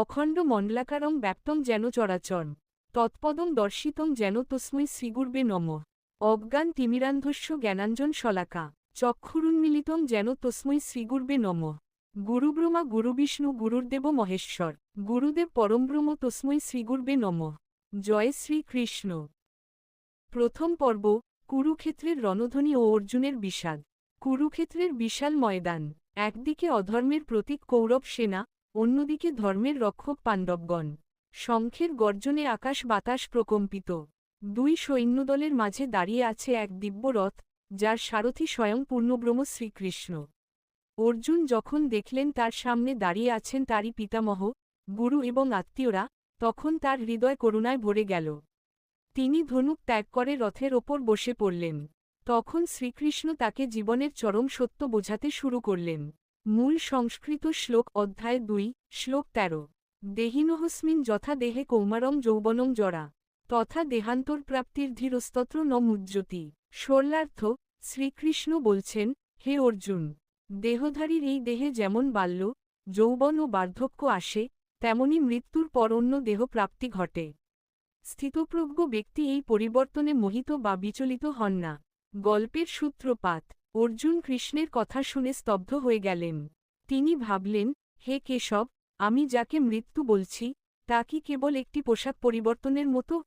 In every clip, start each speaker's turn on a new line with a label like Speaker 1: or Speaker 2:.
Speaker 1: অখণ্ড মণ্ডলাকারং ব্যাপ্তং যেন চরাচর তৎপদং দর্শিতং যেন তস্মৈ শ্রীগুর্বে নম। অজ্ঞান তিমিরান্ধস্য জ্ঞানাঞ্জন শলাকা, চক্ষুরুন্মিলিতং যেন তস্মৈ শ্রীগুর্বে নম। গুরুব্রহ্মা, গুরুবিষ্ণু, গুরুর্দেব মহেশ্বর, গুরুদেব পরমব্রহ্ম তস্মৈ শ্রীগুর্বে নম। জয় শ্রীকৃষ্ণ। প্রথম পর্ব, কুরুক্ষেত্রের রণধ্বনি ও অর্জুনের বিষাদ। কুরুক্ষেত্রের বিশাল ময়দান, একদিকে অধর্মের প্রতীক কৌরব সেনা অন্যদিকে ধর্মের রক্ষক পাণ্ডবগণ, শঙ্খের গর্জনে আকাশ বাতাস প্রকম্পিত। দুই সৈন্যদলের মাঝে দাঁড়িয়ে আছে এক দিব্য রথ, যার সারথি স্বয়ং পূর্ণব্রহ্ম শ্রীকৃষ্ণ। অর্জুন যখন দেখলেন তার সামনে দাঁড়িয়ে আছেন তারই পিতামহ, গুরু এবং আত্মীয়রা, তখন তার হৃদয় করুণায় ভরে গেল। তিনি ধনুক ত্যাগ করে রথের ওপর বসে পড়লেন। তখন শ্রীকৃষ্ণ তাকে জীবনের চরম সত্য বোঝাতে শুরু করলেন। মূল সংস্কৃত শ্লোক অধ্যায় দুই, শ্লোক তেরো। দেহিনহস্মিন যথা দেহে কৌমারং যৌবনং জরা, তথা দেহান্তর প্রাপ্তির ধীরস্তত্র ন মুজ্জ্যোতি সরলার্থ শ্রীকৃষ্ণ বলছেন, হে অর্জুন, দেহধারীর এই দেহে যেমন বাল্য, যৌবন ও বার্ধক্য আসে, তেমনি মৃত্যুর পর অন্য দেহ প্রাপ্তি ঘটে। স্থিতপ্রজ্ঞ ব্যক্তি এই পরিবর্তনে মোহিত বা বিচলিত হন না। গল্পের সূত্রপাত অর্জুন কৃষ্ণের কথা শুনে স্তব্ধ হয়ে গেলেন। তিনি ভাবলেন, হে কেশব, আমি যাকে মৃত্যু বলছি, তা কি কেবল একটি পোশাক পরিবর্তনের মতো?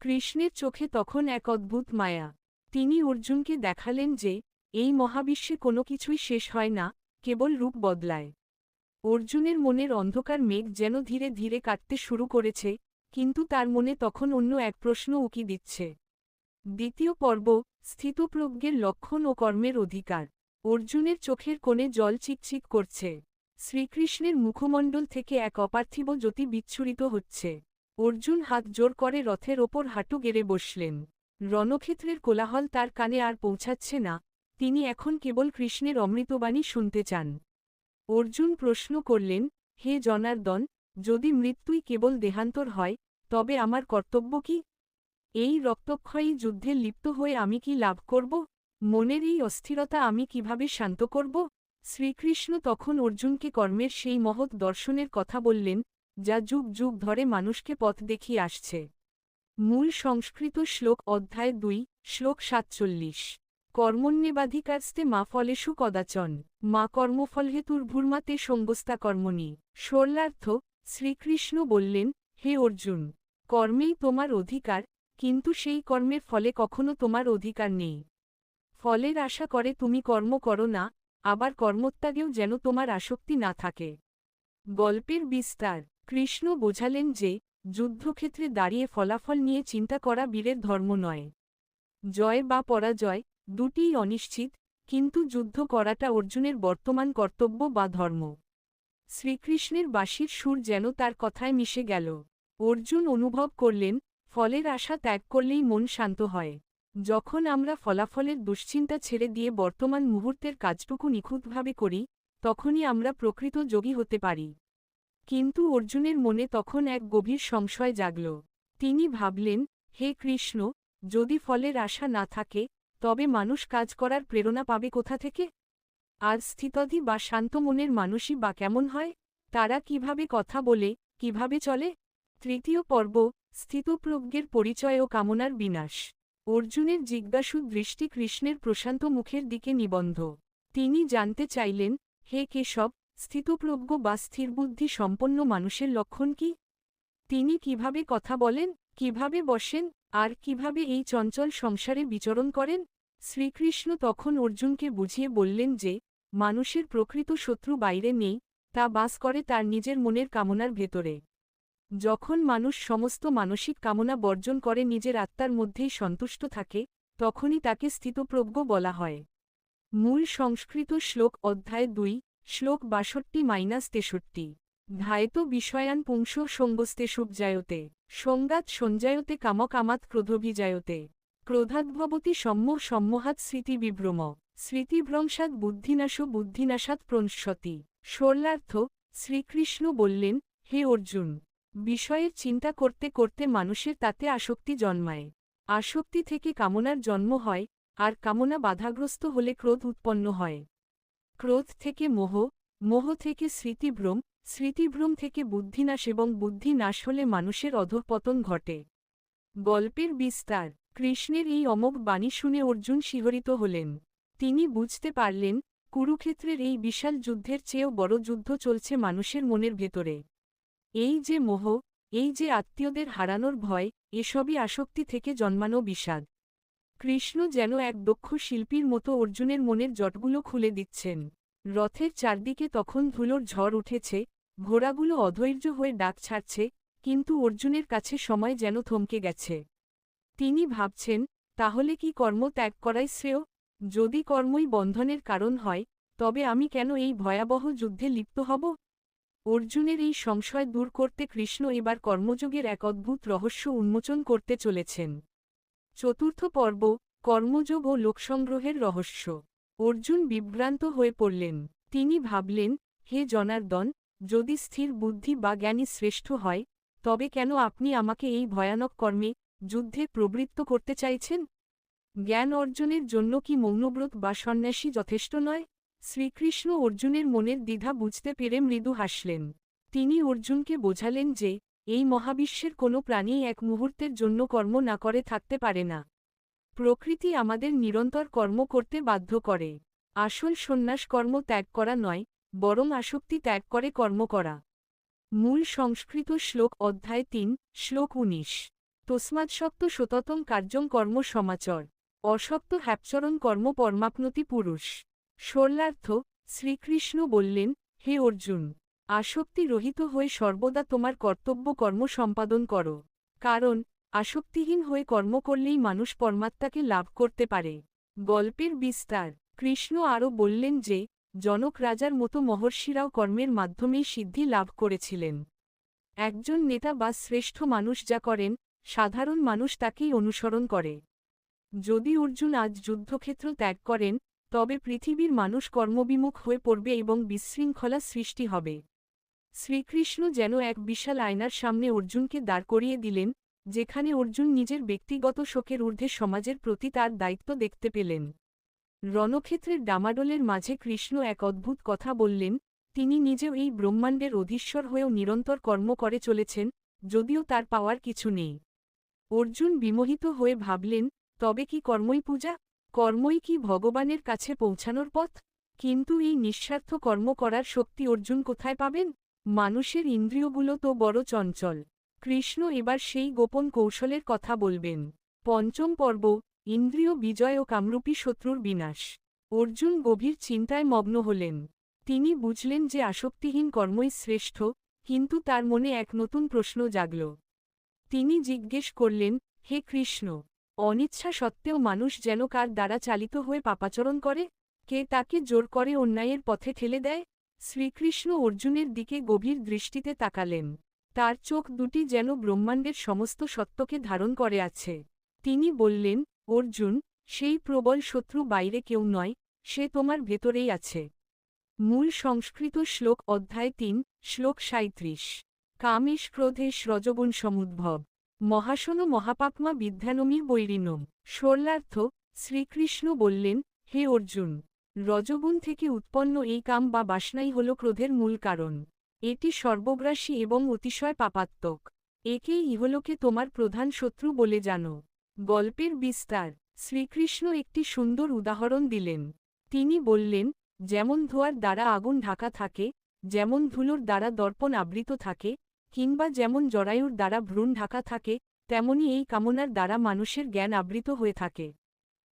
Speaker 1: কৃষ্ণের চোখে তখন এক অদ্ভুত মায়া। তিনি অর্জুনকে দেখালেন যে, এই মহাবিশ্বে কোনো কিছুই শেষ হয় না, কেবল রূপ বদলায়। অর্জুনের মনের অন্ধকার মেঘ যেন ধীরে ধীরে কাটতে শুরু করেছে, কিন্তু তার মনে তখন অন্য এক প্রশ্ন উকি দিচ্ছে। দ্বিতীয় পর্ব, স্থিতপ্রজ্ঞের লক্ষণ ও কর্মের অধিকার। অর্জুনের চোখের কোণে জল চিকচিক করছে। শ্রীকৃষ্ণের মুখমণ্ডল থেকে এক অপার্থিব জ্যোতি বিচ্ছুরিত হচ্ছে। অর্জুন হাত জোর করে রথের ওপর হাঁটু গেড়ে বসলেন। রণক্ষেত্রের কোলাহল তার কানে আর পৌঁছাচ্ছে না। তিনি এখন কেবল কৃষ্ণের অমৃতবাণী শুনতে চান। অর্জুন প্রশ্ন করলেন, হে জনার্দন, যদি মৃত্যুই কেবল দেহান্তর হয়, তবে আমার কর্তব্য কি? এই রক্তক্ষয়ী যুদ্ধে লিপ্ত হয়ে আমি কি লাভ করব? মনের এই অস্থিরতা আমি কীভাবে শান্ত করব? শ্রীকৃষ্ণ তখন অর্জুনকে কর্মের সেই মহৎ দর্শনের কথা বললেন, যা যুগ যুগ ধরে মানুষকে পথ দেখিয়ে আসছে। মূল সংস্কৃত শ্লোক অধ্যায় দুই, শ্লোক সাতচল্লিশ। কর্মণ্যেবাধিকারস্তে মা ফলেষু কদাচন, মা কর্মফলহেতুর্ভূর্মাতে সঙ্গস্তা কর্মণি। সরলার্থ শ্রীকৃষ্ণ বললেন, হে অর্জুন, কর্মেই তোমার অধিকার কিন্তু সেই কর্মের ফলে কখনো তোমার অধিকার নেই। ফলের আশা করে তুমি কর্ম করো না, আবার কর্মত্যাগেও যেন তোমার আসক্তি না থাকে। গল্পের বিস্তার। কৃষ্ণ বোঝালেন যে, যুদ্ধক্ষেত্রে দাঁড়িয়ে ফলাফল নিয়ে চিন্তা করা বীরের ধর্ম নয়। জয় বা পরাজয়, দুটিই অনিশ্চিত, কিন্তু যুদ্ধ করাটা অর্জুনের বর্তমান কর্তব্য বা ধর্ম। শ্রীকৃষ্ণের বাঁশির সুর যেন তার কথায় মিশে গেল। অর্জুন অনুভব করলেন ফলের আশা ত্যাগ করলেই মন শান্ত হয়। যখন আমরা ফলাফলের দুশ্চিন্তা ছেড়ে দিয়ে বর্তমান মুহূর্তের কাজটুকু নিখুঁতভাবে করি, তখনই আমরা প্রকৃত যোগী হতে পারি। কিন্তু অর্জুনের মনে তখন এক গভীর সংশয় জাগল। তিনি ভাবলেন, হে কৃষ্ণ, যদি ফলের আশা না থাকে, তবে মানুষ কাজ করার প্রেরণা পাবে কোথা থেকে? আর স্থিতধি বা শান্ত মনের মানুষই বা কেমন হয়? তারা কীভাবে কথা বলে, কীভাবে চলে? তৃতীয় পর্ব স্থিতপ্রজ্ঞের পরিচয় ও কামনার বিনাশ। অর্জুনের জিজ্ঞাসু দৃষ্টি কৃষ্ণের প্রশান্ত মুখের দিকে নিবন্ধ। তিনি জানতে চাইলেন, হে কেশব, স্থিতপ্রজ্ঞ বা স্থিরবুদ্ধি সম্পন্ন মানুষের লক্ষণ কি? তিনি কীভাবে কথা বলেন, কীভাবে বসেন, আর কীভাবে এই চঞ্চল সংসারে বিচরণ করেন? শ্রীকৃষ্ণ তখন অর্জুনকে বুঝিয়ে বললেন যে, মানুষের প্রকৃত শত্রু বাইরে নেই, তা বাস করে তার নিজের মনের কামনার ভেতরে। যখন মানুষ সমস্ত মানসিক কামনা বর্জন করে নিজের আত্মার মধ্যেই সন্তুষ্ট থাকে, তখনই তাকে স্থিতপ্রজ্ঞ বলা হয়। মূল সংস্কৃত শ্লোক অধ্যায় দুই, শ্লোক বাষট্টি মাইনাস তেষট্টি। ধায়ত বিষয়ান পুংস সঙ্গস্তেষুপজায়তে সংগাত সঞ্জায়তে কামকামাত ক্রোধভিজায়তে। ক্রোধাদ্ভবতী সম্য সম্মোহাত স্মৃতিবিভ্রম স্মৃতিভ্রংসাৎ বুদ্ধিনাশ বুদ্ধিনাশাৎ প্রংশতি সরলার্থ শ্রীকৃষ্ণ বললেন, হে অর্জুন! বিষয়ের চিন্তা করতে করতে মানুষের তাতে আসক্তি জন্মায়। আসক্তি থেকে কামনার জন্ম হয়, আর কামনা বাধাগ্রস্ত হলে ক্রোধ উৎপন্ন হয়। ক্রোধ থেকে মোহ মোহ থেকে স্মৃতিভ্রম স্মৃতিভ্রম থেকে বুদ্ধিনাশ এবং বুদ্ধি নাশ হলে মানুষের অধঃপতন ঘটে। গল্পের বিস্তার, কৃষ্ণের এই অমোঘ বাণী শুনে অর্জুন শিহরিত হলেন। তিনি বুঝতে পারলেন, কুরুক্ষেত্রের এই বিশাল যুদ্ধের চেয়েও বড় যুদ্ধ চলছে মানুষের মনের ভেতরে। এই যে মোহ, এই যে আত্মীয়দের হারানোর ভয়, এসবই আসক্তি থেকে জন্মানো বিষাদ। কৃষ্ণ যেন এক দক্ষ শিল্পীর মতো অর্জুনের মনের জটগুলো খুলে দিচ্ছেন। রথের চারদিকে তখন ধুলোর ঝড় উঠেছে, ঘোড়াগুলো অধৈর্য হয়ে ডাক ছাড়ছে, কিন্তু অর্জুনের কাছে সময় যেন থমকে গেছে। তিনি ভাবছেন, তাহলে কি কর্ম ত্যাগ করাই শ্রেয়? যদি কর্মই বন্ধনের কারণ হয়, তবে আমি কেন এই ভয়াবহ যুদ্ধে লিপ্ত হব? অর্জুনের এই সংশয় দূর করতে কৃষ্ণ এবার কর্মযোগের এক অদ্ভুত রহস্য উন্মোচন করতে চলেছেন। চতুর্থ পর্ব, কর্মযোগ ও লোকসংগ্রহের রহস্য। অর্জুন বিভ্রান্ত হয়ে পড়লেন। তিনি ভাবলেন, হে জনার্দন, যদি স্থির বুদ্ধি বা জ্ঞানী শ্রেষ্ঠ হয়, তবে কেন আপনি আমাকে এই ভয়ানক কর্মে, যুদ্ধে প্রবৃত্ত করতে চাইছেন? জ্ঞান অর্জনের জন্য কি মৌনব্রত বা সন্ন্যাসী যথেষ্ট নয়? শ্রীকৃষ্ণ অর্জুনের মনের দ্বিধা বুঝতে পেরে মৃদু হাসলেন। তিনি অর্জুনকে বোঝালেন যে, এই মহাবিশ্বের কোনো প্রাণী এক মুহূর্তের জন্য কর্ম না করে থাকতে পারে না। প্রকৃতি আমাদের নিরন্তর কর্ম করতে বাধ্য করে। আসল সন্ন্যাস কর্ম ত্যাগ করা নয়, বরং আসক্তি ত্যাগ করে কর্ম করা। মূল সংস্কৃত শ্লোক অধ্যায় তিন, শ্লোক উনিশ। তস্মাৎসক্ত সততম কার্যং কর্ম সমাচর। অসক্ত হ্যাপচরণ কর্ম পরমাপ্নতি পুরুষ। সরলার্থ শ্রীকৃষ্ণ বললেন, হে অর্জুন, আসক্তি রহিত হয়ে সর্বদা তোমার কর্তব্য কর্ম সম্পাদন করো। কারণ, আসক্তিহীন হয়ে কর্ম করলেই মানুষ পরমাত্মাকে লাভ করতে পারে। গল্পের বিস্তার, কৃষ্ণ আরও বললেন যে, জনক রাজার মতো মহর্ষিরাও কর্মের মাধ্যমেই সিদ্ধি লাভ করেছিলেন। একজন নেতা বা শ্রেষ্ঠ মানুষ যা করেন, সাধারণ মানুষ তাকেই অনুসরণ করে। যদি অর্জুন আজ যুদ্ধক্ষেত্র ত্যাগ করেন তবে পৃথিবীর মানুষ কর্মবিমুখ হয়ে পড়বে এবং বিশৃঙ্খলা সৃষ্টি হবে। শ্রীকৃষ্ণ যেন এক বিশাল আয়নার সামনে অর্জুনকে দাঁড় করিয়ে দিলেন, যেখানে অর্জুন নিজের ব্যক্তিগত শোকের ঊর্ধ্বে সমাজের প্রতি তার দায়িত্ব দেখতে পেলেন। রণক্ষেত্রের ডামাডোলের মাঝে কৃষ্ণ এক অদ্ভুত কথা বললেন, তিনি নিজেও এই ব্রহ্মাণ্ডের অধীশ্বর হয়েও নিরন্তর কর্ম করে চলেছেন, যদিও তার পাওয়ার কিছু নেই। অর্জুন বিমোহিত হয়ে ভাবলেন, তবে কি কর্মই পূজা? কর্মই কি ভগবানের কাছে পৌঁছানোর পথ? কিন্তু এই নিঃস্বার্থ কর্ম করার শক্তি অর্জুন কোথায় পাবেন? মানুষের ইন্দ্রিয়গুলো তো বড় চঞ্চল। কৃষ্ণ এবার সেই গোপন কৌশলের কথা বলবেন। পঞ্চম পর্ব, ইন্দ্রিয় বিজয় ও কামরূপী শত্রুর বিনাশ। অর্জুন গভীর চিন্তায় মগ্ন হলেন। তিনি বুঝলেন যে আসক্তিহীন কর্মই শ্রেষ্ঠ, কিন্তু তার মনে এক নতুন প্রশ্ন জাগল। তিনি জিজ্ঞেস করলেন, হে কৃষ্ণ অনিচ্ছা সত্ত্বেও মানুষ যেন কার দ্বারা চালিত হয়ে পাপাচরণ করে, কে তাকে জোর করে অন্যায়ের পথে ঠেলে দেয়? শ্রীকৃষ্ণ অর্জুনের দিকে গভীর দৃষ্টিতে তাকালেন। তার চোখ দুটি যেন ব্রহ্মাণ্ডের সমস্ত সত্যকে ধারণ করে আছে। তিনি বললেন, অর্জুন, সেই প্রবল শত্রু বাইরে কেউ নয়, সে তোমার ভেতরেই আছে। মূল সংস্কৃত শ্লোক অধ্যায় তিন, শ্লোক সাঁত্রিশ কামেশ ক্রোধেশ রজগুণ সমুদ্ভব। মহাসন মহাপাকমা বিদ্যানমী বৈরিনম সরলার্থ শ্রীকৃষ্ণ বললেন, হে অর্জুন রজগুণ থেকে উৎপন্ন এই কাম বা বাসনাই হল ক্রোধের মূল কারণ। এটি সর্বগ্রাসী এবং অতিশয় পাপাত্মক। একেই ইহলোকে তোমার প্রধান শত্রু বলে জানো। গল্পের বিস্তার। শ্রীকৃষ্ণ একটি সুন্দর উদাহরণ দিলেন। তিনি বললেন, যেমন ধোয়ার দ্বারা আগুন ঢাকা থাকে, যেমন ধুলোর দ্বারা দর্পণ আবৃত থাকে কিংবা যেমন জরায়ুর দ্বারা ভ্রূণ ঢাকা থাকে, তেমনি এই কামনার দ্বারা মানুষের জ্ঞান আবৃত হয়ে থাকে।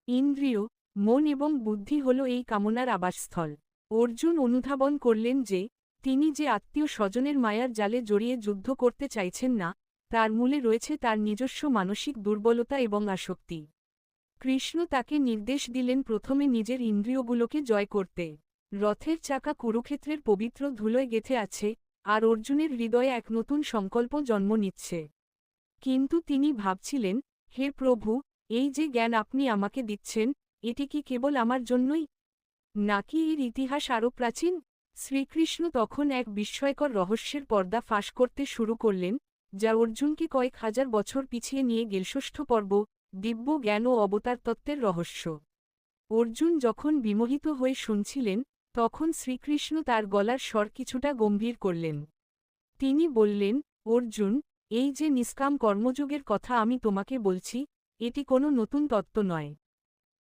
Speaker 1: ইন্দ্রিয়, মন এবং বুদ্ধি হল এই কামনার আবাসস্থল। অর্জুন অনুধাবন করলেন যে, তিনি যে আত্মীয় স্বজনের মায়ার জালে জড়িয়ে যুদ্ধ করতে চাইছেন না, তার মূলে রয়েছে তার নিজস্ব মানসিক দুর্বলতা এবং আসক্তি। কৃষ্ণ তাকে নির্দেশ দিলেন প্রথমে নিজের ইন্দ্রিয়গুলোকে জয় করতে। রথের চাকা কুরুক্ষেত্রের পবিত্র ধুলোয় গেথে আছে আর অর্জুনের হৃদয়ে এক নতুন সংকল্প জন্ম নিচ্ছে। কিন্তু তিনি ভাবছিলেন, হে প্রভু, এই যে জ্ঞান আপনি আমাকে দিচ্ছেন, এটি কি কেবল আমার জন্যই? নাকি এর ইতিহাস আরও প্রাচীন? শ্রীকৃষ্ণ তখন এক বিস্ময়কর রহস্যের পর্দা ফাঁস করতে শুরু করলেন, যা অর্জুনকে কয়েক হাজার বছর পিছিয়ে নিয়ে গেল ষষ্ঠ পর্ব, দিব্য জ্ঞান ও অবতার তত্ত্বের রহস্য। অর্জুন যখন বিমোহিত হয়ে শুনছিলেন তখন শ্রীকৃষ্ণ তার গলার স্বর কিছুটা গম্ভীর করলেন। তিনি বললেন, অর্জুন, এই যে নিষ্কাম কর্মযোগের কথা আমি তোমাকে বলছি, এটি কোনো নতুন তত্ত্ব নয়।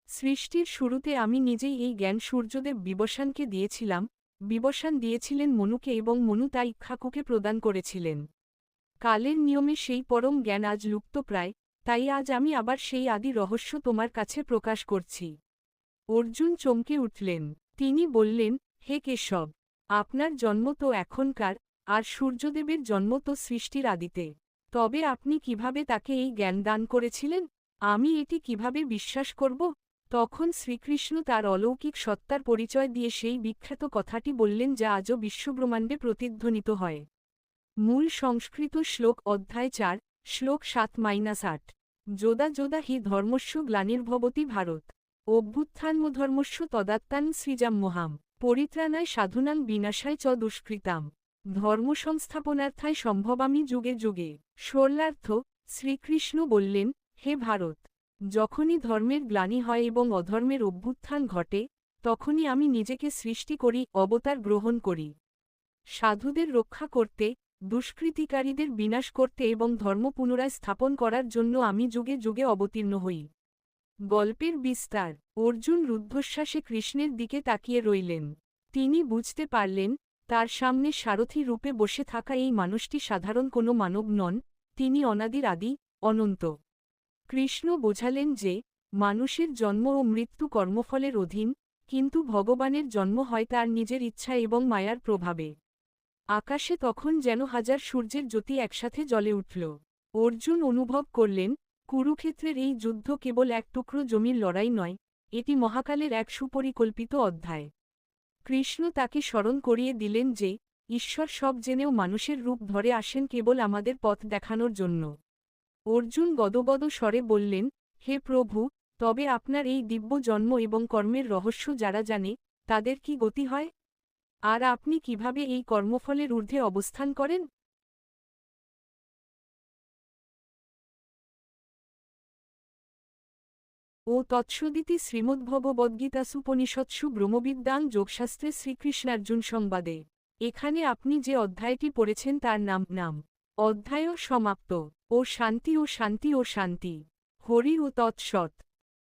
Speaker 1: সৃষ্টির শুরুতে আমি নিজেই এই জ্ঞান সূর্যদেব বিবসানকে দিয়েছিলাম, বিবসান দিয়েছিলেন মনুকে এবং মনু তা ইক্ষাকুকে প্রদান করেছিলেন। কালের নিয়মে সেই পরম জ্ঞান আজ লুপ্তপ্রায় তাই আজ আমি আবার সেই আদি রহস্য তোমার কাছে প্রকাশ করছি। অর্জুন চমকে উঠলেন। তিনি বললেন, হে কেশব, আপনার জন্ম তো এখনকার, আর সূর্যদেবের জন্ম তো সৃষ্টির আদিতে। তবে আপনি কীভাবে তাকে এই জ্ঞান দান করেছিলেন? আমি এটি কীভাবে বিশ্বাস করব? তখন শ্রীকৃষ্ণ তার অলৌকিক সত্তার পরিচয় দিয়ে সেই বিখ্যাত কথাটি বললেন যা আজও বিশ্বব্রহ্মাণ্ডে প্রতিধ্বনিত হয়। মূল সংস্কৃত শ্লোক অধ্যায় চার, শ্লোক সাত মাইনাস আট। যোদা যোদা হি ধর্মস্য গ্লানির্ভবতী ভারত। অভ্যুত্থানমধর্মস্য তদাত্তান সৃজাম্মহাম পরিত্রাণায় সাধুনাং বিনাশায় চ দুষ্কৃতাম ধর্ম ধর্মসংস্থাপনার্থায় সম্ভবামি যুগে যুগে। সরলার্থ শ্রীকৃষ্ণ বললেন, হে ভারত, যখনই ধর্মের গ্লানি হয় এবং অধর্মের অভ্যুত্থান ঘটে, তখনই আমি নিজেকে সৃষ্টি করি, অবতার গ্রহণ করি। সাধুদের রক্ষা করতে, দুষ্কৃতিকারীদের বিনাশ করতে এবং ধর্ম পুনরায় স্থাপন করার জন্য আমি যুগে যুগে অবতীর্ণ হই। গল্পের বিস্তার। অর্জুন রুদ্ধশ্বাসে কৃষ্ণের দিকে তাকিয়ে রইলেন। তিনি বুঝতে পারলেন, তার সামনে সারথি রূপে বসে থাকা এই মানুষটি সাধারণ কোনো মানব নন, তিনি অনাদির আদি, অনন্ত। কৃষ্ণ বোঝালেন যে, মানুষের জন্ম ও মৃত্যু কর্মফলের অধীন, কিন্তু ভগবানের জন্ম হয় তার নিজের ইচ্ছা এবং মায়ার প্রভাবে। আকাশে তখন যেন হাজার সূর্যের জ্যোতি একসাথে জ্বলে উঠল। অর্জুন অনুভব করলেন কুরুক্ষেত্রের এই যুদ্ধ কেবল এক টুকরো জমির লড়াই নয়, এটি মহাকালের এক সুপরিকল্পিত অধ্যায়। কৃষ্ণ তাকে স্মরণ করিয়ে দিলেন যে, ঈশ্বর সব জেনেও মানুষের রূপ ধরে আসেন কেবল আমাদের পথ দেখানোর জন্য। অর্জুন গদগদ স্বরে বললেন, হে প্রভু, তবে আপনার এই দিব্য জন্ম এবং কর্মের রহস্য যারা জানে, তাদের কি গতি হয়? আর আপনি কীভাবে এই কর্মফলের ঊর্ধ্বে অবস্থান করেন? ও তৎসদিতি শ্রীমদ্ভগবদ্গীতাসুপনিষৎসু ব্রহ্মবিদ্যাং যোগশাস্ত্রে শ্রীকৃষ্ণার্জুন সংবাদে। এখানে আপনি যে অধ্যায়টি পড়েছেন তার নাম নাম। অধ্যায় সমাপ্ত। ও শান্তি ও শান্তি ও শান্তি। হরি ও তৎসৎ।